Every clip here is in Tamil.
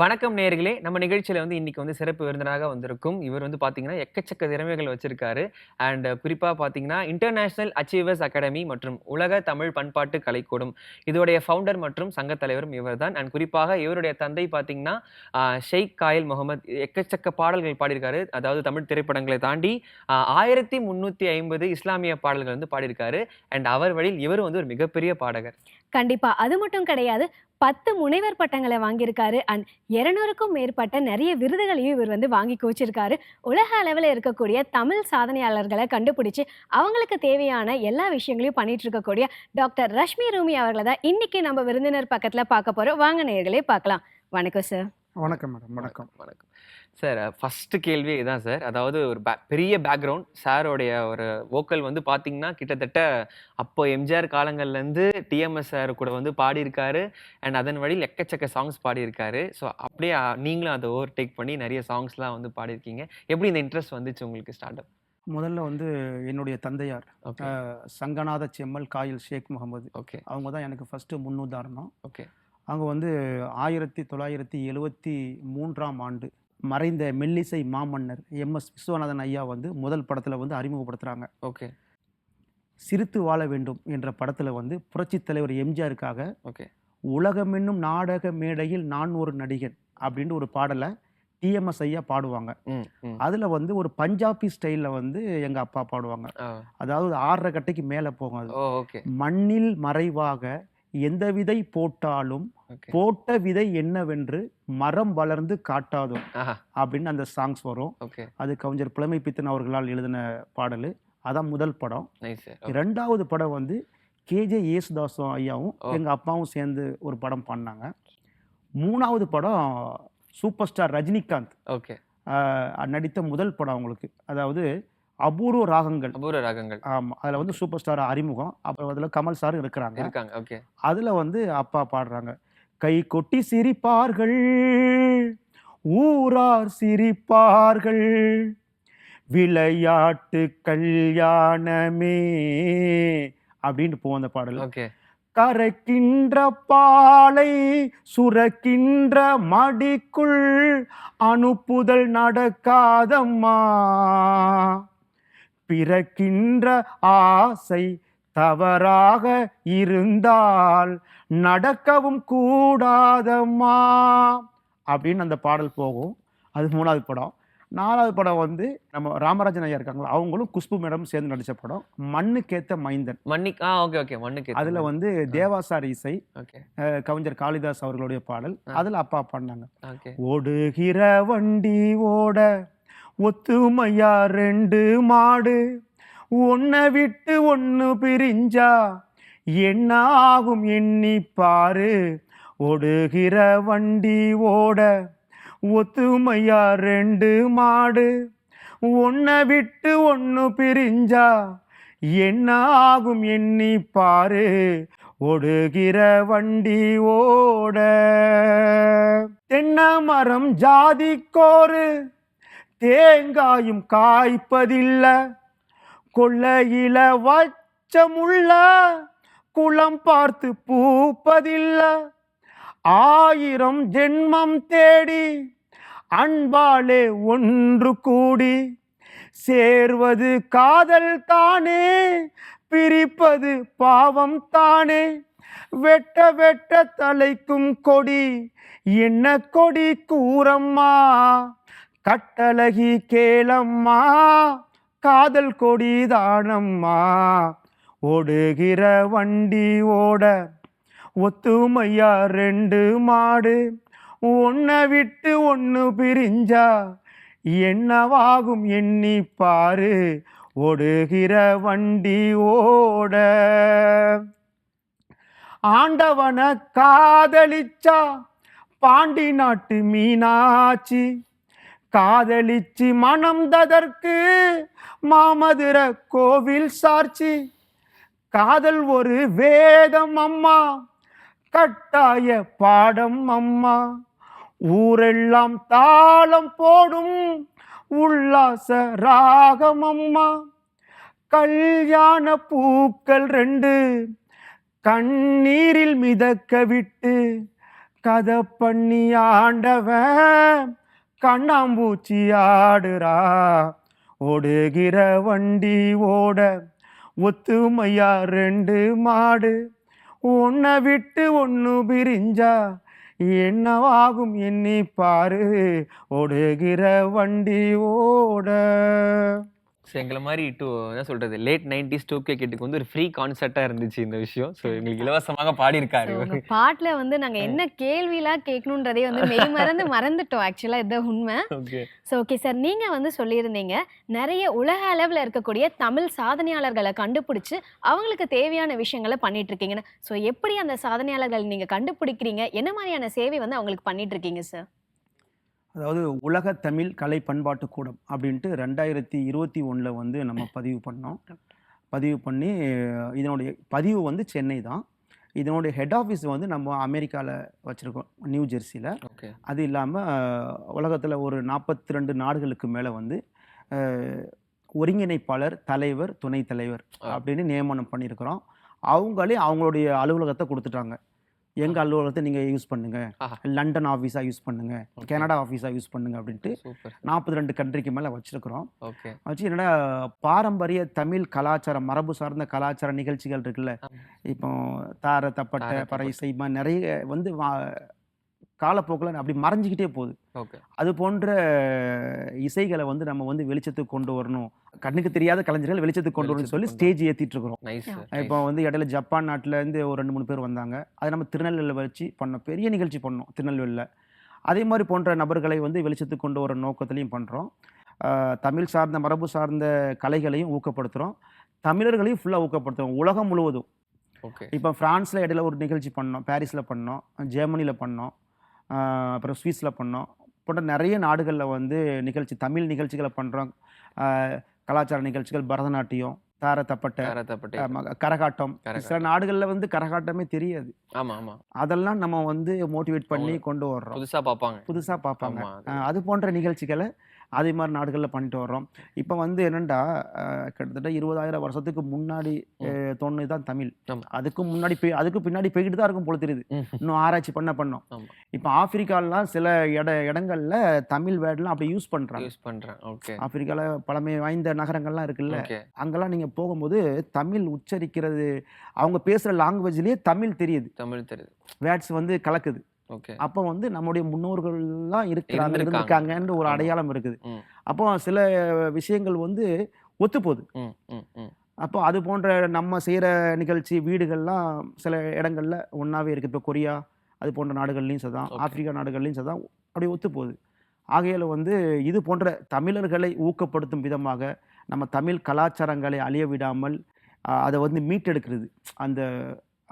வணக்கம் நேர்களே. நம்ம நிகழ்ச்சியில வந்து இன்னைக்கு வந்து சிறப்பு விருந்தினராக வந்திருக்கும் இவர் வந்து பார்த்தீங்கன்னா எக்கச்சக்க திறமைகள் வச்சுருக்காரு. அண்ட் குறிப்பாக பார்த்தீங்கன்னா இன்டர்நேஷனல் அச்சீவர்ஸ் அகாடமி மற்றும் உலக தமிழ் பண்பாட்டு கலைக்கூடம். இதோடைய ஃபவுண்டர் மற்றும் சங்க தலைவரும் இவர்தான். அண்ட் குறிப்பாக இவருடைய தந்தை பார்த்தீங்கன்னா ஆஹ், ஷெய்க் காயில் முகமது. எக்கச்சக்க பாடல்கள் பாடியிருக்காரு. அதாவது தமிழ் திரைப்படங்களை தாண்டி ஆயிரத்தி முந்நூற்றி ஐம்பது இஸ்லாமிய பாடல்கள் வந்து பாடியிருக்காரு. அண்ட் அவர் வழியில் இவர் வந்து ஒரு மிகப்பெரிய பாடகர். கண்டிப்பா. அது மட்டும் கிடையாது பத்து முனைவர் பட்டங்களை வாங்கியிருக்காரு. அண்ட் இருநூறுக்கும் மேற்பட்ட நிறைய விருதுகளையும் இவர் வந்து வாங்கி குவிச்சிருக்காரு. உலக அளவில் இருக்கக்கூடிய தமிழ் சாதனையாளர்களை கண்டுபிடிச்சு அவங்களுக்கு தேவையான எல்லா விஷயங்களையும் பண்ணிட்டு இருக்கக்கூடிய டாக்டர் ரஷ்மி ரூமி அவர்களை தான் இன்னைக்கு நம்ம விருந்தினர் பக்கத்தில் பார்க்க போகிறோம் வாங்க நேர்களே பார்க்கலாம். வணக்கம் சார். வணக்கம் மேடம் வணக்கம் வணக்கம். சார் ஃபர்ஸ்ட் கேள்வி இதான் சார். அதாவது ஒரு பே பெரிய பேக்ரவுண்ட் சாரோடைய ஒரு வோக்கல் வந்து பார்த்தீங்கன்னா கிட்டத்தட்ட அப்போ எம்ஜிஆர் காலங்கள்லேருந்து டிஎம்எஸ் சார் கூட வந்து பாடியிருக்காரு. அண்ட் அதன் வழியில் எக்கச்சக்க சாங்ஸ் பாடியிருக்காரு. ஸோ அப்படியே நீங்களும் அதை ஓவர் டேக் பண்ணி நிறைய சாங்ஸ்லாம் வந்து பாடியிருக்கீங்க. எப்படி இந்த இன்ட்ரெஸ்ட் வந்துச்சு உங்களுக்கு ஸ்டார்ட் அப் முதல்ல வந்து என்னுடைய தந்தையார் சங்கநாத செம்மல் காயில் ஷேக் முகமது. ஓகே அவங்க தான் எனக்கு ஃபஸ்ட்டு முன்னுதாரணம். ஓகே அவங்க வந்து ஆயிரத்தி தொள்ளாயிரத்தி எழுவத்தி மூன்றாம் ஆண்டு மறைந்த மெல்லிசை மாமன்னர் எம்எஸ் விஸ்வநாதன் ஐயா வந்து முதல் படத்தில் வந்து அறிமுகப்படுத்துகிறாங்க ஓகே. சிரித்து வாழ வேண்டும் என்ற படத்தில் வந்து புரட்சித் தலைவர் எம்ஜிஆருக்காக ஓகே. உலகமென்னும் நாடக மேடையில் நான் ஒரு நடிகன் அப்படின்ட்டு ஒரு பாடலை டிஎம்எஸ் ஐயா பாடுவாங்க. அதில் வந்து ஒரு பஞ்சாபி ஸ்டைலில் வந்து எங்கள் அப்பா பாடுவாங்க. அதாவது ஆறரை கட்டைக்கு மேலே போகும் அது. மண்ணில் மறைவாக எந்த விதை போட்டாலும் போட்ட விதை என்னவென்று மரம் வளர்ந்து காட்டாதோ ஆஹா. அப்படின்னு அந்த சாங்ஸ் வரும். அது கவிஞர் புலமை பித்தன் அவர்களால் எழுதின பாடல். அதான் முதல் படம். Nice sir. ரெண்டாவது படம் வந்து கேஜே யேசுதாசும் ஐயாவும். எங்கள் அப்பாவும் சேர்ந்து ஒரு படம் பண்ணாங்க. மூணாவது படம் சூப்பர் ஸ்டார் ரஜினிகாந்த். நடித்த முதல் படம் அவங்களுக்கு. அதாவது அபூர்வ ராகங்கள். அபூர்வ ராகங்கள். ஆமாம் அதில் வந்து சூப்பர் ஸ்டார் அறிமுகம். அப்புறம் அதில் கமல் சார் இருக்கிறாங்க. இருக்காங்க. ஓகே. அதில் வந்து அப்பா பாடுறாங்க. கை கொட்டி சிரிப்பார்கள் ஊரார் சிரிப்பார்கள் விளையாட்டு கல்யாணமே அப்படின்னு போகும் அந்த பாடல். ஓகே. கரைக்கின்ற பாலை சுரக்கின்ற மடிக்குள் அனுப்புதல் நடக்காதம்மா பிறக்கின்ற ஆசை தவறாக இருந்தால் நடக்கவும் கூடாதம்மா. அப்படின்னு அந்த பாடல் போகும். அது மூணாவது படம். நாலாவது படம் வந்து நம்ம ராமராஜன் ஐயா இருக்காங்களா அவங்களும் குஷ்பு மேடம் சேர்ந்து நடித்த படம். மண்ணுக்கேத்த மைந்தன். மன்னிக் ஆ ஓகே ஓகே மண்ணுக்கு அதுல வந்து தேவாசார் இசை ஓகே. கவிஞர் காளிதாஸ் அவர்களுடைய பாடல். அதுல அப்பா பாடினாங்க. ஓடுகிற வண்டி ஓட ஒத்துமையா ரெண்டு மாடு. ஒன்னை விட்டு ஒன்று பிரிஞ்சா என்ன ஆகும் எண்ணி பாரு. ஓடுகிற வண்டி ஓட ஒத்துமையா ரெண்டு மாடு. ஒன்னை விட்டு ஒன்று பிரிஞ்சா என்ன ஆகும் எண்ணி பாரு. ஓடுகிற வண்டி ஓட. தென்ன மரம் ஜாதிக்கோரு தேங்காயும் காய்ப்பதில்ல. கொள்ளையில வச்சமுள்ள குளம் பார்த்து பூப்பதில்ல. ஆயிரம் ஜென்மம் தேடி அன்பாலே ஒன்று கூடி சேர்வது காதல் தானே பிரிப்பது பாவம் தானே. வெட்ட வெட்ட தலைக்கும் கொடி என்ன கொடி கூறம்மா கட்டழகி கேளம்மா காதல் கொடி தானம்மா. ஓடுகிற வண்டி ஓட ஒத்துமையா ரெண்டு மாடு ஒன்னை விட்டு ஒன்று பிரிஞ்சா என்னவாகும் எண்ணி பாரு ஓடுகிற வண்டி ஓட. ஆண்டவன காதலிச்சா பாண்டி நாட்டு மீனாட்சி காதலிச்சு மனம் ததற்கு மாமதுர கோவில் சாட்சி காதல் ஒரு வேதம் அம்மா கட்டாய பாடம் அம்மா. ஊரெல்லாம் தாளம் போடும் உல்லாச ராகம் அம்மா. கல்யாண பூக்கள் ரெண்டு கண்ணீரில் மிதக்க விட்டு கதை பண்ணி ஆண்டவன் கண்ணாம்பூச்சி ஆடுறா. ஓடுகிற வண்டி ஓட ஒத்துமையா ரெண்டு மாடு. உன்னை விட்டு ஒன்று பிரிஞ்சா என்னவாகும் எண்ணி பாரு. ஓடுகிற வண்டி ஓட. ஸோ எங்களை மாதிரி டூ என்ன சொல்றது லேட் நைன்டிஸ் டூ கே கிட்டுக்கு வந்து ஒரு ஃப்ரீ கான்செர்ட்டாக இருந்துச்சு இந்த விஷயம். ஸோ எங்களுக்கு இலவசமாக பாடியிருக்காரு பாட்டுல வந்து நாங்க என்ன கேள்விலாம் கேட்கணுன்றதே வந்து மெய் மறந்து மறந்துட்டோம் ஆக்சுவலா இதுதான் உண்மை. ஸோ ஓகே சார் நீங்க வந்து சொல்லியிருந்தீங்க நிறைய உலக அளவில் இருக்கக்கூடிய தமிழ் சாதனையாளர்களை கண்டுபிடிச்சு அவங்களுக்கு தேவையான விஷயங்களை பண்ணிட்டு இருக்கீங்கன்னு ஸோ எப்படி அந்த சாதனையாளர்கள் நீங்க கண்டுபிடிக்கிறீங்க? என்ன மாதிரியான சேவை வந்து அவங்களுக்கு பண்ணிட்டு இருக்கீங்க சார் அதாவது உலக தமிழ் கலை பண்பாட்டு கூடம் அப்படின்ட்டு ரெண்டாயிரத்தி இருபத்தி ஒன்றில் வந்து நம்ம பதிவு பண்ணோம். பதிவு பண்ணி இதனுடைய பதிவு வந்து சென்னை தான். இதனுடைய ஹெட் ஆஃபீஸ் வந்து நம்ம அமெரிக்காவில் வச்சுருக்கோம் நியூ ஜெர்சியில் அது இல்லாமல் உலகத்தில் ஒரு நாற்பத்தி ரெண்டு நாடுகளுக்கு மேலே வந்து ஒருங்கிணைப்பாளர் தலைவர் துணைத் தலைவர். அப்படின்னு நியமனம் பண்ணியிருக்கிறோம். அவங்களே அவங்களுடைய அலுவலகத்தை கொடுத்துட்டாங்க. எங்கள் அலுவலகத்தை நீங்கள் யூஸ் பண்ணுங்கள். லண்டன் ஆஃபீஸாக யூஸ் பண்ணுங்கள். கனடா ஆஃபீஸாக யூஸ் பண்ணுங்க அப்படின்ட்டு நாற்பத்தி ரெண்டு கண்ட்ரிக்கு மேலே வச்சுருக்கிறோம் வச்சு என்னடா பாரம்பரிய தமிழ் கலாச்சாரம் மரபு சார்ந்த கலாச்சார நிகழ்ச்சிகள் இருக்குல்ல. இப்போ தார தப்பட்டை பறை. இசை மாதிரி நிறைய வந்து காலப்போக்கில் அப்படி மறைஞ்சிக்கிட்டே போகுது. ஓகே. அது போன்ற இசைகளை வந்து நம்ம வந்து வெளிச்சத்துக்கு கொண்டு வரணும். கண்ணுக்கு தெரியாத கலைஞர்கள் வெளிச்சத்துக்கு கொண்டு வரணும்னு சொல்லி ஸ்டேஜ் ஏற்றிட்டு இருக்கிறோம். நைஸ் இப்போ வந்து இடையில ஜப்பான் நாட்டுல இருந்து ஒரு ரெண்டு மூணு பேர் வந்தாங்க. அதை நம்ம திருநெல்வேலியில் வச்சு பண்ணோம் பெரிய நிகழ்ச்சி பண்ணோம் திருநெல்வேலியில். அதே மாதிரி போன்ற நபர்களை வந்து வெளிச்சத்துக்கு கொண்டு வர நோக்கத்திலையும் பண்ணுறோம் தமிழ் சார்ந்த மரபு சார்ந்த கலைகளையும் ஊக்கப்படுத்துகிறோம் தமிழர்களையும் ஃபுல்லாக ஊக்கப்படுத்துகிறோம் உலகம் முழுவதும். ஓகே இப்போ ஃப்ரான்ஸில் இடையில ஒரு நிகழ்ச்சி பண்ணோம் பாரிஸில் பண்ணோம் ஜெர்மனியில் பண்ணோம். அப்புறம் ஸ்வீஸில் பண்ணோம். போன்ற நிறைய நாடுகளில் வந்து நிகழ்ச்சி தமிழ் நிகழ்ச்சிகளை பண்ணுறோம் கலாச்சார நிகழ்ச்சிகள் பரதநாட்டியம் தார தப்பட்டை தப்பட்டே ஆமா, கரகாட்டம். சில. நாடுகள்ல வந்து கரகாட்டமே தெரியாது. ஆமா ஆமா. அதெல்லாம் நம்ம வந்து மோட்டிவேட் பண்ணி கொண்டு வர்றோம். புதுசா பார்ப்பாங்க. புதுசா பார்ப்பாங்க. அது போன்ற நிகழ்ச்சிகளை அதே மாதிரி நாடுகளில் பண்ணிட்டு வர்றோம். இப்போ வந்து என்னண்டா அஹ் கிட்டத்தட்ட இருபதாயிரம் வருஷத்துக்கு முன்னாடி தோணுது தான் தமிழ். அதுக்கு முன்னாடி போய் அதுக்கு பின்னாடி போய்கிட்டு தான் இருக்கும் போல தெரியுது. இன்னும் ஆராய்ச்சி பண்ண பண்ணோம். இப்போ ஆப்பிரிக்காலாம் சில இட இடங்கள்ல தமிழ் வேர்ட்லாம் அப்படி யூஸ் பண்றாங்க. யூஸ் பண்றேன் ஓகே. ஆப்பிரிக்கால பழமை வாய்ந்த நகரங்கள்லாம் இருக்குல்ல. அங்கெல்லாம் நீங்கள் போகும்போது தமிழ் உச்சரிக்கிறது அவங்க பேசுகிற லாங்குவேஜ்லேயே தமிழ் தெரியுது. தமிழ் தெரியுது. வேர்ட்ஸ் வந்து கலக்குது. அப்போ வந்து நம்முடைய முன்னோர்கள்லாம் இருக்கிறாங்க இருந்திருக்காங்க. இருந்திருக்காங்கன்ற ஒரு. அடையாளம் இருக்குது. அப்போ சில விஷயங்கள் வந்து ஒத்துப்போகுது. அப்போ அது போன்ற நம்ம செய்கிற நிகழ்ச்சி வீடுகள்லாம் சில இடங்கள்ல ஒன்றாவே இருக்குது. இப்போ கொரியா அது போன்ற நாடுகள்லையும் Okay. ஆப்பிரிக்கா நாடுகள்லையும் சதான் அப்படி ஒத்துப்போகுது. ஆகையால் வந்து இது போன்ற தமிழர்களை ஊக்கப்படுத்தும் விதமாக நம்ம தமிழ் கலாச்சாரங்களை அழிய விடாமல் அதை வந்து மீட்டெடுக்கிறது. அந்த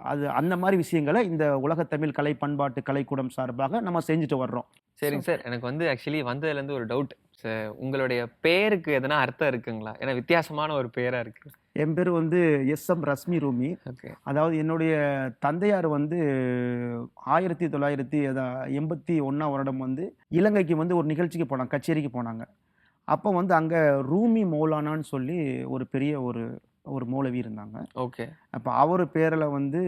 அது அந்த மாதிரி விஷயங்களை இந்த உலக தமிழ் கலை பண்பாட்டு கலைக்கூடம் சார்பாக நம்ம செஞ்சுட்டு வர்றோம். சரிங்க சார். எனக்கு வந்து ஆக்சுவலி வந்ததுலேருந்து ஒரு டவுட் உங்களுடைய பேருக்கு எதனா அர்த்தம் இருக்குங்களா? ஏன்னா வித்தியாசமான ஒரு பேரா இருக்கு. என் பேர் வந்து S M Rasmi Rumi. Okay. அதாவது என்னுடைய தந்தையார் வந்து ஆயிரத்தி தொள்ளாயிரத்தி எண்பத்தி ஒன்றாம் வருடம் வந்து இலங்கைக்கு வந்து ஒரு நிகழ்ச்சிக்கு போனாங்க கச்சேரிக்கு போனாங்க. அப்போ வந்து அங்கே ரூமி மௌலானான்னு சொல்லி ஒரு பெரிய ஒரு ஒரு மௌலவி இருந்தாங்க. ஓகே. அப்போ அவர் பேரில் வந்து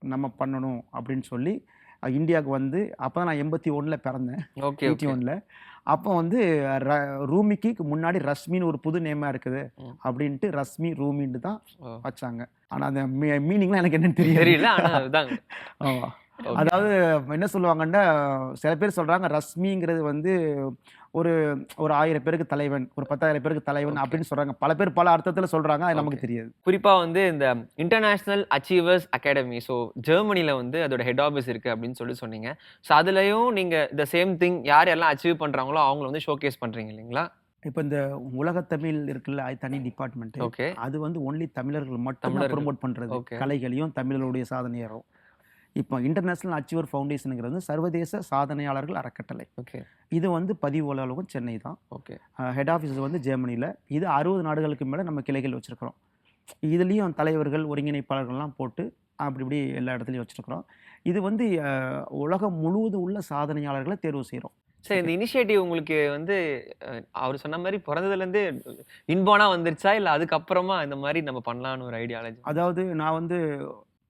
நம்ம பண்ணணும் அப்படின்னு சொல்லி இந்தியாவுக்கு வந்து அப்போ நான் எண்பத்தி ஒன்றில் பிறந்தேன். ஓகே எயிட்டி ஒன்ல அப்போ வந்து ர- ரூமிக்கு முன்னாடி ரஸ்மின்னு ஒரு புது நேமாக இருக்குது. அப்படின்ட்டு ரஸ்மி ரூமின்னு தான். வச்சாங்க. ஆனால் அந்த மீனிங்லாம் எனக்கு என்னன்னு தெரியல. அதாவது என்ன சொல்லுவாங்கன்னா சில பேர் சொல்றாங்க ரஸ்மிங்கிறது வந்து ஒரு ஒரு ஆயிரம் பேருக்கு தலைவன் ஒரு பத்தாயிரம் பேருக்கு தலைவன். அப்படின்னு சொல்றாங்க. பல பேர் பல அர்த்தத்துல சொல்றாங்க. அது நமக்கு. தெரியாது. குறிப்பா வந்து இந்த இன்டர்நேஷனல் அச்சீவர்ஸ் அகாடமி ஸோ ஜெர்மனில வந்து அதோட ஹெட் ஆஃபீஸ் இருக்கு அப்படின்னு சொல்லி சொன்னீங்க. ஸோ அதுலயும் நீங்க த சேம் திங் யார் யாரெல்லாம் அச்சீவ் பண்றாங்களோ அவங்கள வந்து ஷோகேஸ் பண்றீங்க இல்லைங்களா? இப்போ இந்த உலகத்தமிழ் இருக்குல்ல அது தனி டிபார்ட்மெண்ட் ஓகே அது வந்து ஒன்லி தமிழர்கள் மட்டும். Promote Okay. கலைகளையும் தமிழர்களுடைய சாதனையாரும் இப்போ இன்டர்நேஷனல் அச்சீவர் ஃபவுண்டேஷனுங்கிறது சர்வதேச சாதனையாளர்கள் அறக்கட்டளை. ஓகே. இது வந்து பதிவு அலுவலகம் சென்னை தான். ஓகே. ஹெட் ஆஃபீஸ் வந்து ஜெர்மனியில் இது அறுபது நாடுகளுக்கு மேலே நம்ம கிளைகள் வச்சுருக்கிறோம். இதுலேயும் தலைவர்கள் ஒருங்கிணைப்பாளர்கள்லாம் போட்டு அப்படி இப்படி எல்லா இடத்துலையும் வச்சுருக்கிறோம். இது வந்து உலகம் முழுவதும் உள்ள சாதனையாளர்களை தேர்வு செய்கிறோம் சரி இந்த இனிஷியேட்டிவ் உங்களுக்கு வந்து அவர் சொன்ன மாதிரி பிறந்ததுலேருந்து இன்பானா வந்துருச்சா? இல்லை அதுக்கப்புறமா இந்த மாதிரி நம்ம பண்ணலாம்னு ஒரு ஐடியாலஜி அதாவது நான் வந்து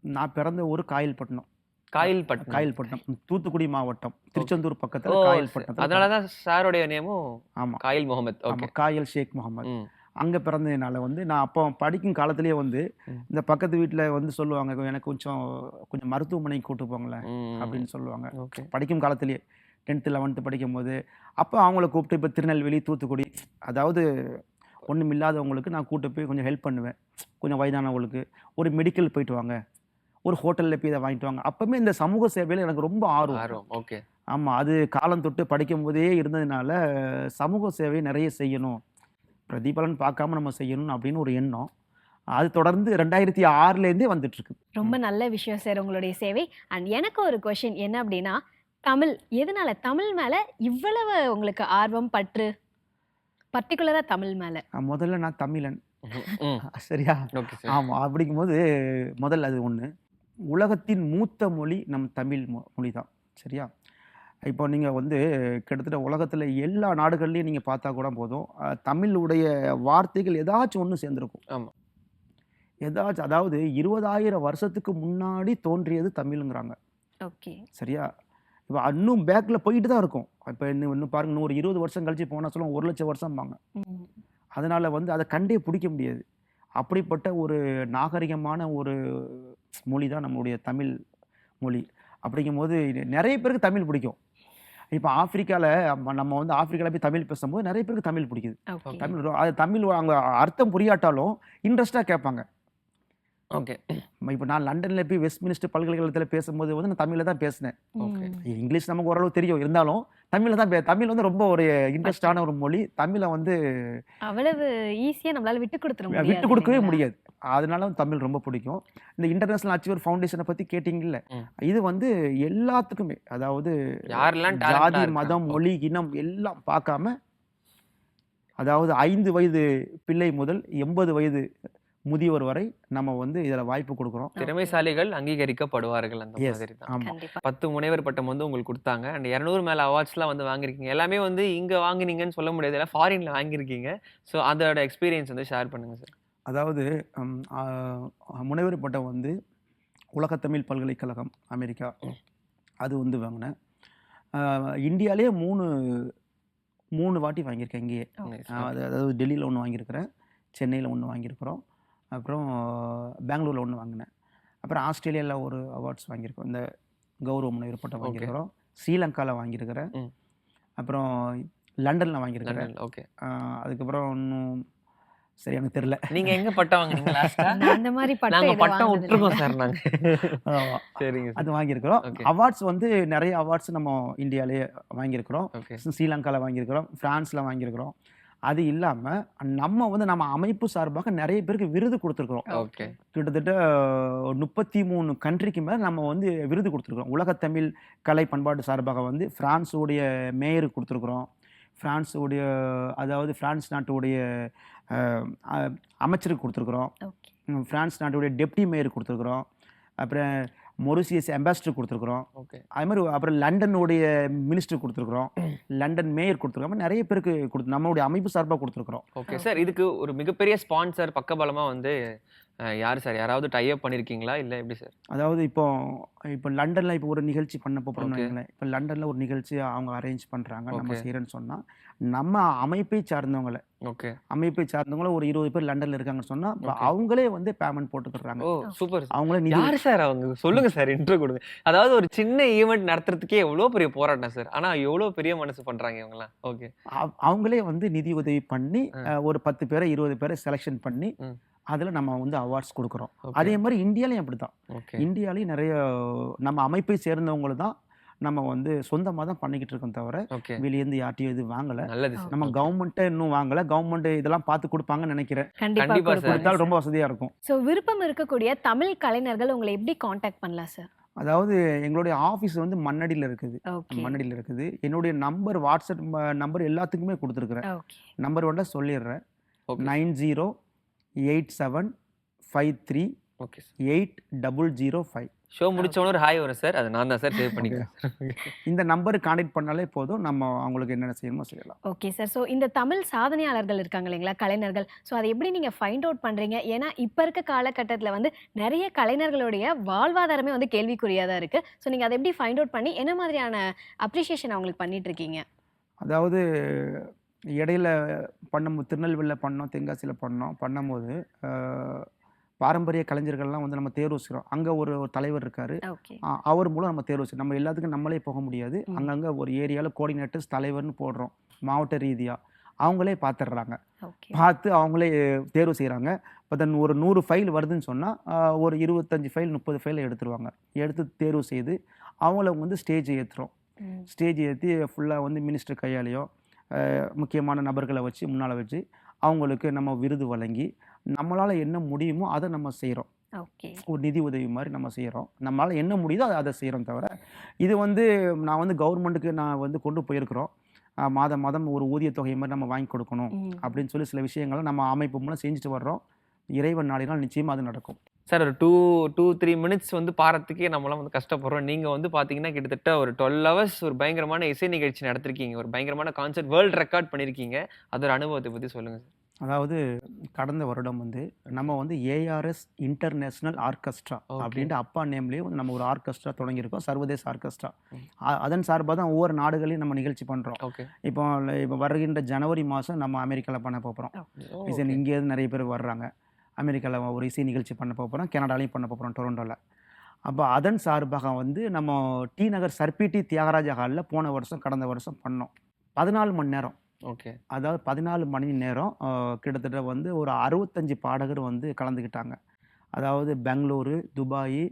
நான் பிறந்த ஊர் காயல்பட்டினம். காயல்பட்டினம். காயல்பட்டினம். தூத்துக்குடி மாவட்டம். திருச்செந்தூர் பக்கத்துல காயல்பட்டினத்துல அதனாலதான் சாரோடைய நேமும் ஆமா. காயில் முகமது. ஆமா ஓகே. காயல் ஷேக் முகமது. அங்க பிறந்ததுனால வந்து நான் அப்போ படிக்கும் காலத்திலேயே வந்து. இந்த பக்கத்து வீட்டுல வந்து சொல்லுவாங்க எனக்கு கொஞ்சம் கொஞ்சம் மருத்துவமனைக்கு கூட்டு போங்களேன் அப்படின்னு சொல்லுவாங்க. படிக்கும் காலத்திலேயே டென்த்து லெவன்த்து படிக்கும் போது அப்போ அவங்கள கூப்பிட்டு இப்போ திருநெல்வேலி தூத்துக்குடி அதாவது ஒன்றும் இல்லாதவங்களுக்கு நான் கூட்டு போய் கொஞ்சம் ஹெல்ப் பண்ணுவேன். கொஞ்சம் வயதானவங்களுக்கு. ஒரு மெடிக்கல் போயிட்டு வாங்க. ஒரு ஹோட்டலில் போய் இதை வாங்கிட்டு வாங்க அப்பவுமே இந்த சமூக சேவையில் எனக்கு ரொம்ப ஆர்வம். ஆர்வம். ஓகே. ஆமாம் அது காலம் தொட்டு படிக்கும் போதே இருந்ததுனால சமூக சேவை நிறைய செய்யணும். பிரதிபலன் பார்க்காம நம்ம செய்யணும் அப்படின்னு ஒரு எண்ணம். அது தொடர்ந்து ரெண்டாயிரத்தி ஆறுலேருந்தே வந்துட்டுருக்கு. ரொம்ப நல்ல விஷயம் சார் உங்களுடைய சேவை. அண்ட் எனக்கு ஒரு கொஷின் என்ன அப்படின்னா தமிழ் எதனால? தமிழ் மேல இவ்வளவு உங்களுக்கு ஆர்வம் பற்று? பர்டிகுலரா தமிழ் மேல. முதல்ல நான் தமிழன். சரியா? ஆமாம் அப்படிங்கும்போது முதல்ல அது ஒன்று உலகத்தின் மூத்த மொழி நம் தமிழ் மொ மொழி தான் சரியா? இப்போ நீங்கள் வந்து கிட்டத்தட்ட உலகத்தில் எல்லா நாடுகள்லையும் நீங்கள் பார்த்தா கூட போதும் தமிழுடைய வார்த்தைகள் ஏதாச்சும் ஒன்று சேர்ந்துருக்கும். ஆமா. ஏதாச்சும் அதாவது இருபதாயிரம் வருஷத்துக்கு முன்னாடி தோன்றியது தமிழுங்கிறாங்க. ஓகே. சரியா? இப்போ இன்னும் பேக்கில் போயிட்டு தான் இருக்கும். இப்போ இன்னும் இன்னும் பாருங்க இன்னும் ஒரு இருபது வருஷம் கழிச்சு போனால் சொல்லுவோம் ஒரு லட்சம் வருஷம்பாங்க. அதனால் வந்து அதை கண்டே பிடிக்க முடியாது. அப்படிப்பட்ட ஒரு நாகரிகமான ஒரு மொழி தான் நம்மளுடைய தமிழ் மொழி. அப்படிங்கும்போது நிறைய பேருக்கு தமிழ் பிடிக்கும். இப்போ ஆப்பிரிக்காவில் நம்ம வந்து ஆப்பிரிக்காவில் போய் தமிழ் பேசும்போது நிறைய பேருக்கு தமிழ் பிடிக்குது. ஓகே. தமிழ் அது தமிழ் அங்கே அர்த்தம் புரியாட்டாலும் இன்ட்ரெஸ்ட்டாக கேட்பாங்க. ஓகே. இப்போ நான் லண்டனில் போய் வெஸ்ட் மினிஸ்டர் பல்கலைக்கழகத்தில் பேசும்போது வந்து நான் தமிழில் தான் பேசினேன். Okay. இங்கிலீஷ் நமக்கு ஓரளவு தெரியும். இருந்தாலும் தமிழில் தான் பே தமிழ் வந்து ரொம்ப ஒரு இன்ட்ரெஸ்டான ஒரு மொழி. தமிழை வந்து அவ்வளவு ஈஸியா நம்மளால விட்டு முடியாது விட்டு கொடுக்கவே? முடியாது. அதனால தமிழ் ரொம்ப பிடிக்கும். இந்த இன்டர்நேஷனல் அச்சீவர் ஃபவுண்டேஷனை பற்றி கேட்டிங்கல்ல. இது வந்து எல்லாத்துக்குமே அதாவது ஜாதி. மதம் மொழி இனம் எல்லாம் பார்க்காம அதாவது ஐந்து வயது பிள்ளை முதல் எண்பது வயது முதியவர் வரை நம்ம வந்து இதில் வாய்ப்பு கொடுக்குறோம். திறமைசாலிகள் அங்கீகரிக்கப்படுவார்கள் அந்த. மாதிரி தான் ஆமாம் பத்து முனைவர் பட்டம் வந்து உங்களுக்கு கொடுத்தாங்க. அண்ட் இரநூறு மேல அவார்ட்ஸ்லாம் வந்து வாங்கியிருக்கீங்க. எல்லாமே வந்து இங்க வாங்குனீங்கன்னு சொல்ல முடியாது. எல்லாம் ஃபாரின்ல வாங்கியிருக்கீங்க. ஸோ அதோட எக்ஸ்பீரியன்ஸ் வந்து ஷேர் பண்ணுங்க சார் அதாவது முனைவர் பட்டம் வந்து உலகத்தமிழ் பல்கலைக்கழகம் அமெரிக்கா. அது வந்து வாங்கினேன். ஆ, இந்தியாவிலேயே மூணு மூணு வாட்டி வாங்கியிருக்கேன் இங்கேயே. அது அதாவது டெல்லியில் ஒன்று வாங்கியிருக்கிறேன் சென்னையில் ஒன்று வாங்கியிருக்கிறோம். அப்புறம் பெங்களூரில் ஒன்று வாங்கினேன். அப்புறம் ஆஸ்திரேலியாவில் ஒரு அவார்ட்ஸ் வாங்கியிருக்கோம். இந்த கௌரவ முனைவர் பட்டம். வாங்கியிருக்கிறோம். ஸ்ரீலங்காவில் வாங்கியிருக்கிறேன். அப்புறம் லண்டனில் வாங்கியிருக்கிறேன். ஓகே. அதுக்கப்புறம் இன்னும் சரி எனக்கு தெரில நீங்க எங்க பட்டம் வாங்குனீங்க அந்த மாதிரி பட்டம் பட்டம் விட்டுருக்கோம். சார் நாங்க. ஆமா. சரிங்க சார். அது வாங்கியிருக்கிறோம். அவார்ட்ஸ் வந்து நிறைய அவார்ட்ஸ் நம்ம இந்தியாவிலேயே வாங்கியிருக்கிறோம். ஸ்ரீலங்காவில் வாங்கியிருக்கிறோம். ஃப்ரான்ஸில் வாங்கியிருக்கிறோம். அது இல்லாமல் நம்ம வந்து நம்ம அமைப்பு சார்பாக நிறைய பேருக்கு விருது கொடுத்துருக்குறோம். ஓகே. கிட்டத்தட்ட முப்பத்தி மூணு கண்ட்ரிக்கு மேலே நம்ம வந்து விருது கொடுத்துருக்குறோம். உலகத்தமிழ் கலை பண்பாட்டு சார்பாக வந்து ஃப்ரான்ஸுடைய மேயருக்கு கொடுத்துருக்குறோம். ஃப்ரான்ஸுடைய அதாவது ஃப்ரான்ஸ் நாட்டுடைய அமைச்சருக்கு கொடுத்துருக்குறோம். ஓகே. ம், பிரான்ஸ் நாட்டுடைய டெப்டி மேயர் கொடுத்துருக்குறோம். அப்புறம் மொரிசியஸ் அம்பாசிடர் கொடுத்துருக்குறோம். ஓகே. அது மாதிரி அப்புறம் லண்டனுடைய மினிஸ்டர் கொடுத்துருக்குறோம். லண்டன் மேயர் கொடுத்துருக்கோம் நிறைய பேருக்கு கொடுத்து நம்மளுடைய அமைப்பு சார்பாக கொடுத்துருக்குறோம். ஓகே. சார் இதுக்கு ஒரு மிகப்பெரிய ஸ்பான்சர் பக்கபலமா வந்து யார் சார்? யாராவது டை அப் பண்ணிருக்கீங்களா? இல்ல எப்படி சார்? அதாவது இப்போ இப்போ லண்டனில் இப்போ ஒரு நிகழ்ச்சி பண்ண. வைங்களேன். இப்போ லண்டனில் ஒரு நிகழ்ச்சி அவங்க அரேஞ்ச் பண்ணுறாங்க நம்ம. செய்கிறேன்னு சொன்னால் நம்ம அமைப்பை சார்ந்தவங்களை ஓகே. அமைப்பை சார்ந்தவங்கள ஒரு இருபது பேர் லண்டனில் இருக்காங்கன்னு சொன்னால். அவங்களே வந்து பேமெண்ட் போட்டுக்கிறாங்க. Oh super. அவங்களே யார் சார் அவங்க? சொல்லுங்க சார் இன்ட்ரோ கொடுங்க. அதாவது ஒரு சின்ன ஈவெண்ட் நடத்துறதுக்கே எவ்வளவு பெரிய போராட்டம் சார்? ஆனா எவ்வளவு பெரிய மனசு பண்றாங்க இவங்கலாம் ஓகே. அவ- அவங்களே வந்து நிதி உதவி பண்ணி ஒரு பத்து பேரை இருபது பேரை செலெக்ஷன் பண்ணி. அதில் நம்ம வந்து அவார்ட்ஸ் கொடுக்குறோம். அதே மாதிரி இந்தியாலையும் அப்படி தான் ஓகே இந்தியாலையும் நிறைய நம்ம அமைப்பை சேர்ந்தவங்கள தான் நம்ம வந்து சொந்தமாக தான் பண்ணிக்கிட்டு இருக்கோம் தவிர ஓகே வெளியேந்து யார்ட்டையும் இது வாங்கலை. நம்ம கவர்மெண்ட்டே இன்னும் வாங்கலை. கவர்மெண்ட் இதெல்லாம் பார்த்து கொடுப்பாங்கன்னு நினைக்கிறேன். கண்டிப்பா கண்டிப்பா சார். கொடுப்பாங்க கொடுத்தால் ரொம்ப வசதியாக இருக்கும். ஸோ விருப்பம் இருக்கக்கூடிய தமிழ் கலைஞர்கள் உங்களை எப்படி காண்டாக்ட் பண்ணலாம் சார்? அதாவது எங்களுடைய ஆஃபீஸ் வந்து மண்ணடியில் இருக்குது. மண்ணடியில் இருக்குது. என்னுடைய நம்பர் வாட்ஸ்அப் நம்பர் எல்லாத்துக்குமே கொடுத்துருக்குறேன். நம்பர் ஒன்றை சொல்லிடுறேன். Nine zero eight seven five three okay sir. Eight double zero five. Show முடிச்சவன ஒரு ஹாய் வரும் சார். அது நான் தான் சார் சேவ் பண்ணிக்கிறேன். இந்த நம்பருக்கு கான்டாக்ட் பண்ணாலே போதும். நம்ம அவங்களுக்கு என்னென்ன செய்யணுமோ செய்யலாம். ஓகே சார் ஸோ இந்த தமிழ் சாதனையாளர்கள் இருக்காங்க இல்லைங்களா? கலைஞர்கள். ஸோ அதை எப்படி நீங்கள் ஃபைண்ட் அவுட் பண்ணுறீங்க ஏன்னா இப்போ இருக்க காலகட்டத்தில் வந்து நிறைய கலைஞர்களுடைய வாழ்வாதாரமே வந்து கேள்விக்குறியாக தான் இருக்குது ஸோ நீங்கள் அதை எப்படி ஃபைண்ட் அவுட் பண்ணி என்ன மாதிரியான அப்ரிஷியேஷன் அவங்களுக்கு பண்ணிட்டு இருக்கீங்க? அதாவது இடையில பண்ணும் திருநெல்வேலியில் பண்ணோம் தென்காசியில் பண்ணோம். பண்ணும்போது பாரம்பரிய கலைஞர்கள்லாம் வந்து நம்ம தேர்வு செய்கிறோம் அங்கே ஒரு ஒரு தலைவர் இருக்கார். அவர் மூலம் நம்ம தேர்வு செய்யணும் நம்ம எல்லாத்துக்கும் நம்மளே போக முடியாது. அங்கங்கே ஒரு ஏரியாவில் கோஆர்டினேட்டர்ஸ் தலைவர்னு போடுறோம். மாவட்ட ரீதியாக அவங்களே பார்த்துடுறாங்க பார்த்து அவங்களே தேர்வு செய்கிறாங்க இப்போ தென் ஒரு நூறு ஃபைல் வருதுன்னு சொன்னால் ஒரு இருபத்தஞ்சி ஃபைல் முப்பது ஃபைல் எடுத்துருவாங்க. எடுத்து தேர்வு செய்து அவங்கள வந்து ஸ்டேஜ் ஏற்றுறோம். ஸ்டேஜ் ஏற்றி ஃபுல்லாக வந்து மினிஸ்டர் கையாலேயோ முக்கியமான நபர்களை வச்சு முன்னால் வச்சு அவங்களுக்கு நம்ம விருது வழங்கி நம்மளால் என்ன முடியுமோ அதை நம்ம செய்கிறோம் ஓகே. ஒரு நிதி உதவி மாதிரி நம்ம செய்கிறோம் நம்மளால் என்ன முடியுதோ அதை அதை செய்கிறோம் தவிர இது வந்து நான் வந்து கவர்மெண்ட்டுக்கு நான் வந்து கொண்டு போயிருக்கிறோம். மாதம் மாதம் ஒரு ஊதிய தொகை மாதிரி நம்ம வாங்கி கொடுக்கணும். அப்படின்னு சொல்லி சில விஷயங்களை நம்ம அமைப்பு மூலம் செஞ்சுட்டு வர்றோம். இறைவன் நாடினால் நிச்சயமாக அது நடக்கும். சார் ஒரு டூ டூ த்ரீ மினிட்ஸ் வந்து பாடுறதுக்கே நம்மளாம் வந்து கஷ்டப்படுறோம். நீங்கள் வந்து பார்த்தீங்கன்னா கிட்டத்தட்ட ஒரு டுவெல் ஹவர்ஸ் ஒரு பயங்கரமான இசை நிகழ்ச்சி நடத்திருக்கீங்க. ஒரு பயங்கரமான கான்சர்ட் வேர்ல்ட் ரெக்கார்ட் பண்ணியிருக்கீங்க அதோட அனுபவத்தை பற்றி சொல்லுங்கள் சார். அதாவது கடந்த வருடம் வந்து நம்ம வந்து ஏஆர்எஸ் இன்டர்நேஷ்னல் ஆர்கெஸ்ட்ரா. அப்படின்ட்டு அப்பா நேம்லேயே வந்து நம்ம ஒரு ஆர்கெஸ்ட்ரா தொடங்கியிருக்கோம். சர்வதேச ஆர்கெஸ்ட்ரா அதன் சார்பாக தான் ஒவ்வொரு நாடுகளையும் நம்ம நிகழ்ச்சி பண்ணுறோம் ஓகே. இப்போ இப்போ வருகின்ற ஜனவரி மாதம் நம்ம அமெரிக்காவில் பண்ண போகிறோம் இசை இங்கேருந்து நிறைய பேர் வர்றாங்க. அமெரிக்காவில் ஒரு இசை நிகழ்ச்சி பண்ண போகிறோம் கனடாலையும் பண்ண போகிறோம் டொரண்டோவில் அப்போ அதன் சார்பாக வந்து நம்ம டி நகர் சர்பிடி தியாகராஜ ஹாலில் போன வருஷம் கடந்த வருஷம் பண்ணோம். பதினாலு மணி நேரம். ஓகே. அதாவது பதினாலு மணி நேரம் கிட்டத்தட்ட வந்து ஒரு அறுபத்தஞ்சு பாடகர் வந்து கலந்துக்கிட்டாங்க அதாவது Bengaluru Dubai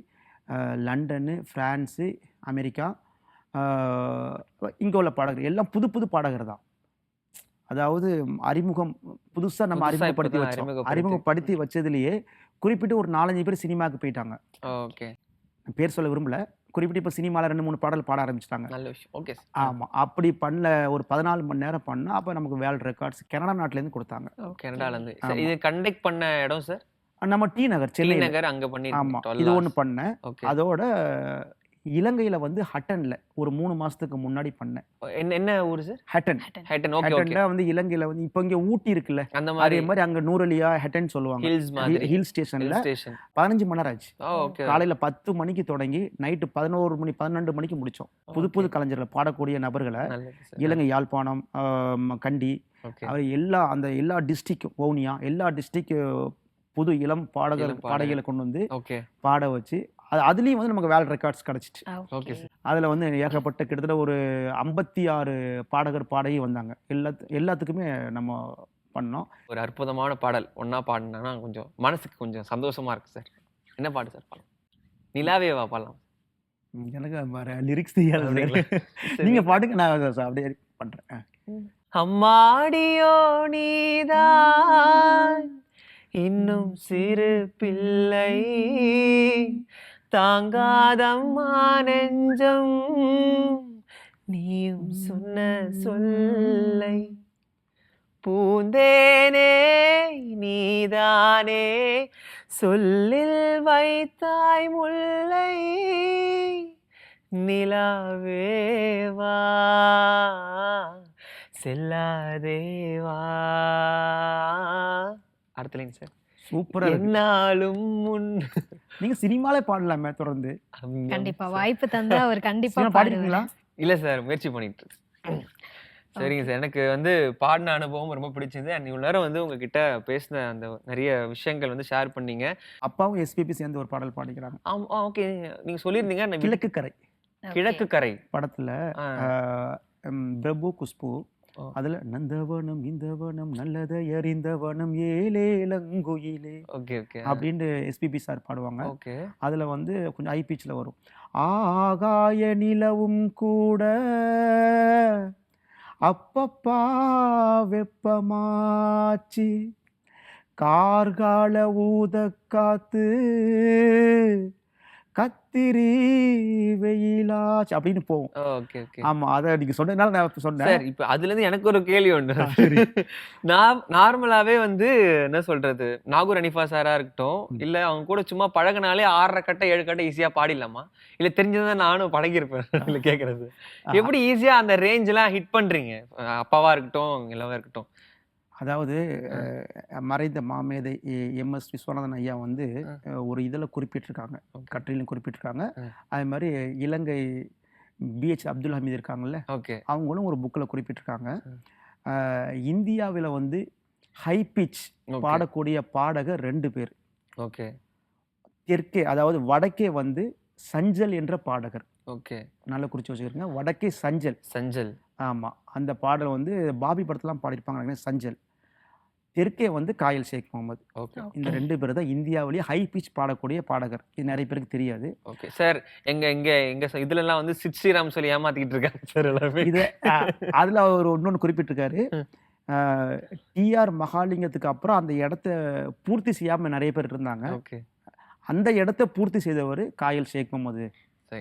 London France America இங்கே உள்ள பாடகர் எல்லாம் புது புது பாடகர் தான். அதாவது அறிமுகம் புதுசாக நம்ம அறிமுகப்படுத்தி வச்சோம். அறிமுகப்படுத்தி. வச்சதுலேயே குறிப்பிட்டு ஒரு நாலஞ்சு பேர் சினிமாவுக்கு போயிட்டாங்க. ஓகே. பேர் சொல்ல விரும்பல. குறிப்பிட்டு இப்போ சினிமாவில் ரெண்டு மூணு பாடல் பாட ஆரம்பிச்சிட்டாங்க. நல்ல விஷயம். ஓகே ஆமாம் அப்படி பண்ணல ஒரு பதினாலு மணி நேரம் பண்ணால் அப்போ நமக்கு வேர்ல்ட் ரெக்கார்ட்ஸ் கனடா நாட்டிலேருந்து கொடுத்தாங்க. கனடாலேருந்து. ஆமா. இது கண்டக்ட் பண்ண இடம் சார்? நம்ம டி நகர் சென்னை நகர் அங்கே ஆமாம் பண்ணிருக்கோம் இது ஒன்று பண்ணேன். அதோட இலங்கையில் வந்து ஹட்டனில் ஒரு மூணு மாதத்துக்கு முன்னாடி பண்ணேன். என்ன என்ன ஊர் சார் ஹட்டன். ஹைட்டன். ஓகே ஓகே ஹட்டனில் வந்து இலங்கையில் வந்து இப்போ இங்கே ஊட்டி இருக்குல்ல அந்த அதே மாதிரி மாதிரி அங்கே நூறலியா ஹட்டன் சொல்லுவாங்க. ஹில்ஸ் மாதிரி. ஹில் ஸ்டேஷனில் ஸ்டேஷன். பதினஞ்சு மணி நேரம் ஆச்சு ஓகே. காலையில் பத்து மணிக்கு தொடங்கி நைட்டு பதினோரு மணி பன்னெண்டு மணிக்கு முடித்தோம் புது புது கலைஞர்கள் பாடக்கூடிய நபர்களை இலங்கை யாழ்ப்பாணம் கண்டி அவர் எல்லா அந்த எல்லா டிஸ்ட்ரிக்ட் வவுனியா எல்லா டிஸ்ட்ரிக்ட் புது இளம் பாடகர். பாடகிகளை கொண்டு வந்து பாட வச்சு அது அதுலேயும் வந்து நமக்கு வேர்ல்ட் ரெக்கார்ட்ஸ் கிடச்சிச்சு. ஓகே. சார் அதில் வந்து ஏகப்பட்ட கிட்டத்தட்ட ஒரு ஐம்பத்தி ஆறு பாடகர் பாடகி வந்தாங்க. எல்லா எல்லாத்துக்குமே நம்ம பண்ணோம். ஒரு அற்புதமான பாடல். ஒண்ணா பாடினா கொஞ்சம் மனசுக்கு கொஞ்சம் சந்தோஷமா இருக்கு சார் என்ன பாட்டு சார் பாடலாம்? நிலாவே வா பாடலாம். எனக்கு வேற லிரிக்ஸ் தெரியாது? நீங்கள் பாட்டுக்கு நான் அதை அப்படியே பண்ணுறேன் அம்மாடியோ நீதான் இன்னும் சிறு பிள்ளை. தாங்காதம்மா நெஞ்சம். நீயும் சொன்ன சொல்லை பூந்தேனே நீதானே சொல்லில் வைத்தாய் முல்லை நிலாவேவா செல்லாதேவா அடுத்த லைன் சார். சூப்பராக இருக்கு. என்னாலும் முன் நீங்கள் சினிமாலே பாடலாமே தொடர்ந்து. கண்டிப்பா வாய்ப்பு தந்தா அவர் கண்டிப்பா பாடிருக்கீங்களா? இல்ல சார் முயற்சி பண்ணிட்டு. சரிங்க சார். எனக்கு வந்து பாடின அனுபவம் ரொம்ப பிடிச்சது அண்ட் இவ்வளவு நேரம் வந்து உங்ககிட்ட பேசின அந்த நிறைய விஷயங்கள் வந்து ஷேர் பண்ணீங்க. அப்பாவும் எஸ்பிபி சேர்ந்து ஒரு பாடல் பாடிக்கிறாங்க. ஆமா ஓகே. நீங்க சொல்லியிருந்தீங்க கிழக்கு கரை. கிழக்கு கரை. படத்தில். பிரபு குஷ்பு. அதுல நந்தவனம் இந்தவனம் நல்லதை அறிந்தவனம் ஏலேலங்குயிலே ஓகே ஓகே. அப்படின்ட்டு எஸ்பிபி சார் பாடுவாங்க. ஓகே. அதுல வந்து கொஞ்சம் ஹை பிச்சில் வரும். ஆகாய நிலவும் கூட அப்பப்பா வெப்பமாச்சு கார்கால ஊத காத்து கத்திரி வெயிலாச்சு அப்படின்னு போகும். Okay okay. ஆமா அதை நீங்க சொன்னதுனால நான் சொன்னேன். சார் இப்ப அதுல இருந்து எனக்கு ஒரு கேள்வி உண்டு சரி. நான் நார்மலாவே வந்து என்ன சொல்றது? நாகூர் அனிஃபா சாரா இருக்கட்டும் இல்ல அவங்க கூட சும்மா பழகுனாலே ஆறரை கட்டை ஏழு கட்டை ஈஸியா பாடிடலாமா? இல்ல தெரிஞ்சதான் நானும் பழகியிருப்பேன் இல்ல கேக்குறது. எப்படி ஈஸியா அந்த ரேஞ்ச் எல்லாம் ஹிட் பண்றீங்க? அப்பாவா இருக்கட்டும் எல்லாவா இருக்கட்டும். அதாவது மறைந்த மாமேதை எம். எஸ். விஸ்வநாதன் ஐயா வந்து ஒரு இதில் குறிப்பிட்டிருக்காங்க. கட்டுரையிலும் குறிப்பிட்டிருக்காங்க. அதே மாதிரி இலங்கை பிஹெச் அப்துல் ஹமீது இருக்காங்கல்ல ஓகே. அவங்களும் ஒரு புக்கில் குறிப்பிட்டிருக்காங்க. இந்தியாவில் வந்து ஹை பிச் பாடக்கூடிய பாடகர் ரெண்டு பேர். ஓகே. தெற்கே அதாவது வடக்கே வந்து சஞ்சல் என்ற பாடகர். ஓகே. நல்லா குறித்து வச்சுக்கிறீங்க வடக்கே சஞ்சல். சஞ்சல். ஆமாம் அந்த பாடல் வந்து பாபி படத்தெல்லாம் பாடியிருப்பாங்க நினைக்கிறேன், சஞ்சல். தெற்கே வந்து காயல் ஷேக் முகமது. ஓகே. இந்த ரெண்டு பேர் தான் இந்தியாவிலேயே ஹை பிச் பாடக்கூடிய பாடகர். இது நிறைய பேருக்கு தெரியாது. ஓகே. சார் எங்க எங்க எங்க ச- இதுல எல்லாம் வந்து சிட் ஸ்ரீராம் சொல்லி ஏமாத்திக்கிட்டு இருக்காங்க சார் எல்லாமே. இது அதுல அவர் இன்னொன்று குறிப்பிட்டிருக்காரு. டிஆர் மகாலிங்கத்துக்கு அப்புறம் அந்த இடத்த பூர்த்தி செய்யாம நிறைய பேர் இருந்தாங்க. ஓகே. அந்த இடத்த பூர்த்தி செய்தவர் காயல் ஷேக் முகமது.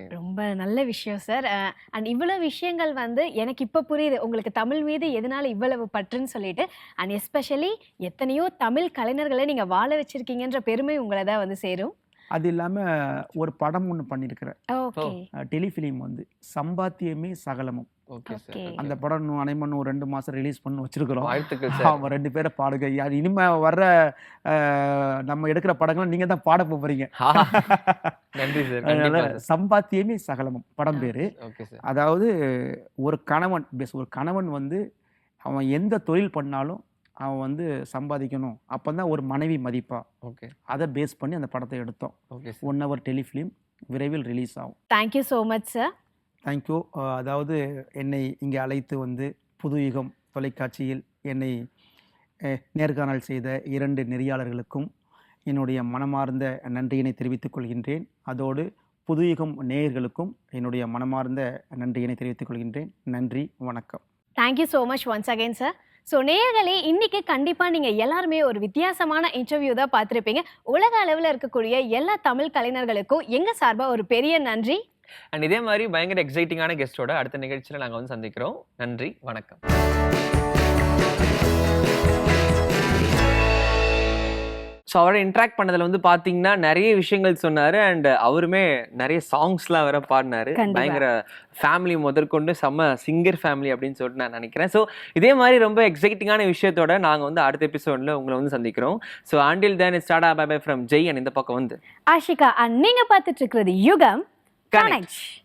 ரொம்ப நல்ல விஷயம் சார். அண்ட் இவ்வளவு விஷயங்கள் வந்து எனக்கு இப்போ புரியுது. உங்களுக்கு தமிழ் மீது எதனால இவ்வளவு பற்றுன்னு சொல்லிட்டு அண்ட் எஸ்பெஷலி எத்தனையோ தமிழ் கலைஞர்களை நீங்க வாழ வச்சிருக்கீங்கன்ற பெருமை உங்களை தான் வந்து சேரும். அது இல்லாம ஒரு படம் ஒன்று பண்ணியிருக்கிறேன். ஓகே. டெலிஃபிலிம் வந்து சம்பாத்தியமே சகலமும். ஓகே. சார் அந்த படம் இன்னும் அனைமன் ஒரு ரெண்டு மாசம் ரிலீஸ் பண்ணி வச்சிருக்கிறோம். வாழ்த்துக்கள் சார். அவங்க ரெண்டு பேரை பாடுங்க. யார் இனிமே வர்ற நம்ம எடுக்கிற படங்களை நீங்க தான் பாட போறீங்க. ஆஹா. நன்றி சார். அதனால சம்பாத்தியமே சகலமும் படம் பேரு. Okay sir. அதாவது ஒரு கணவன் பேஸ் ஒரு கணவன் வந்து அவன் எந்த தொழில் பண்ணாலும் அவன் வந்து சம்பாதிக்கணும். அப்பதான் ஒரு மனைவி மதிப்பா. ஓகே. அதை பேஸ் பண்ணி அந்த படத்தை எடுத்தோம். ஓகே ஒன் ஹவர் டெலிஃபிலிம் விரைவில் ரிலீஸ் ஆகும். Thank you so much sir thank you. அதாவது என்னை இங்கே அழைத்து வந்து புது யுகம் தொலைக்காட்சியில் என்னை நேர்காணல் செய்த இரண்டு நெறியாளர்களுக்கும் என்னுடைய மனமார்ந்த நன்றியினை தெரிவித்துக் கொள்கின்றேன். அதோடு புதுயுகம் நேயர்களுக்கும் என்னுடைய மனமார்ந்த நன்றியினை தெரிவித்துக் கொள்கின்றேன். நன்றி வணக்கம். Thank you so much once again sir so நேயர்களே இன்றைக்கி கண்டிப்பாக நீங்கள் எல்லாருமே ஒரு வித்தியாசமான இன்டர்வியூ தான் பார்த்துருப்பீங்க. உலக அளவில் இருக்கக்கூடிய எல்லா தமிழ் கலைஞர்களுக்கும் எங்கள் சார்பாக ஒரு பெரிய நன்றி. அண்ட் இதே மாதிரி பயங்கர எக்ஸைட்டிங்கான கெஸ்டோட அடுத்த நிகழ்ச்சியில நாங்க வந்து சந்திக்கிறோம். நன்றி வணக்கம். ஸோ அவரை இன்ட்ராக்ட் பண்ணதுல வந்து பாத்தீங்கன்னா நிறைய விஷயங்கள் சொன்னாரு. அண்ட் அவருமே நிறைய சாங்ஸ்லாம் வேற பாடினாரு. பயங்கர ஃபேமிலி முதற்கொண்டு செம்ம சிங்கர் ஃபேமிலி அப்படின்னு சொல்லிட்டு நான் நினைக்கிறேன். ஸோ இதே மாதிரி ரொம்ப எக்ஸைட்டிங்கான விஷயத்தோட நாங்க வந்து அடுத்த எபிசோட்ல உங்களை வந்து சந்திக்கிறோம். ஸோ ஆண்டில் then start bye bye from Jai and இந்த பக்கம் வந்து ஆஷிகா அண்ட் நீங்கள் பார்த்துட்டு இருக்கிறது யுகம். Connect.